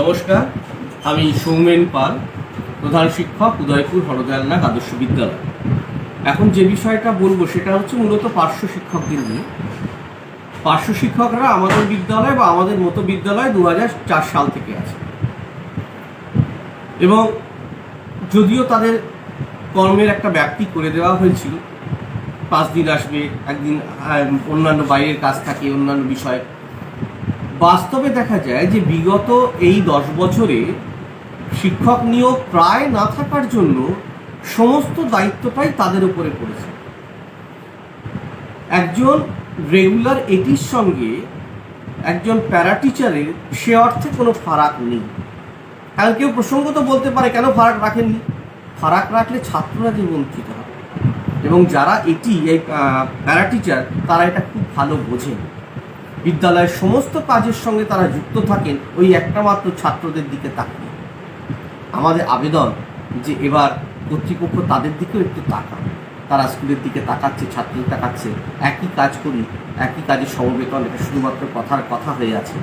নমস্কার, আমি সৌমেন পাল, প্রধান শিক্ষক, উদয়পুর হরদয়ালনাথ আদর্শ বিদ্যালয়। এখন যে বিষয়টা বলব, সেটা হচ্ছে মূলত পার্শ্ব শিক্ষকদের নিয়ে। পার্শ্ব শিক্ষকরা আমাদের বিদ্যালয় বা আমাদের মতো বিদ্যালয় দু সাল থেকে আছে। এবং যদিও তাদের কর্মের একটা ব্যাপ্তি করে দেওয়া হয়েছিল, পাঁচ দিন আসবে, একদিন অন্যান্য বাইরের কাজ থাকে, অন্যান্য বিষয় বাস্তবে দেখা যায় যে বিগত এই দশ বছরে শিক্ষক নিয়োগ প্রায় না থাকার জন্য সমস্ত দায়িত্বটাই তাদের উপরে পড়েছে। একজন রেগুলার এটির সঙ্গে একজন প্যারা টিচারের সে অর্থে কোনো ফারাক নেই। কারণ কেউ প্রসঙ্গত বলতে পারে, কেন ফারাক রাখেননি? ফারাক রাখলে ছাত্ররা যে বঞ্চিত হবে এবং যারা এটি, এই প্যারা টিচার তারা এটা খুব ভালো বোঝেন। বিদ্যালয়ের সমস্ত কাজের সঙ্গে তারা যুক্ত থাকেন ওই একটা মাত্র ছাত্রদের দিকে তাকিয়ে। আমাদের আবেদন যে এবার কর্তৃপক্ষ তাদের দিকেও একটু তাকান তারা স্কুলের দিকে তাকাচ্ছে, ছাত্রদের তাকাচ্ছে, একই কাজ করি, একই কাজে সমবেতন, এটা শুধুমাত্র কথার কথা হয়ে আছে।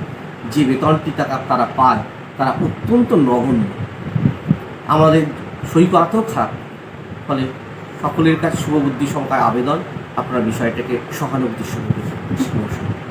যে বেতনটি টাকা তারা পায়, তারা অত্যন্ত নগণ্য। আমাদের সই করাতেও খারাপ। ফলে সকলের কাছে শুভবুদ্ধি সংখ্যায় আবেদন। আপনারা বিষয়টাকে সহানুভূতির সঙ্গে। নমস্কার।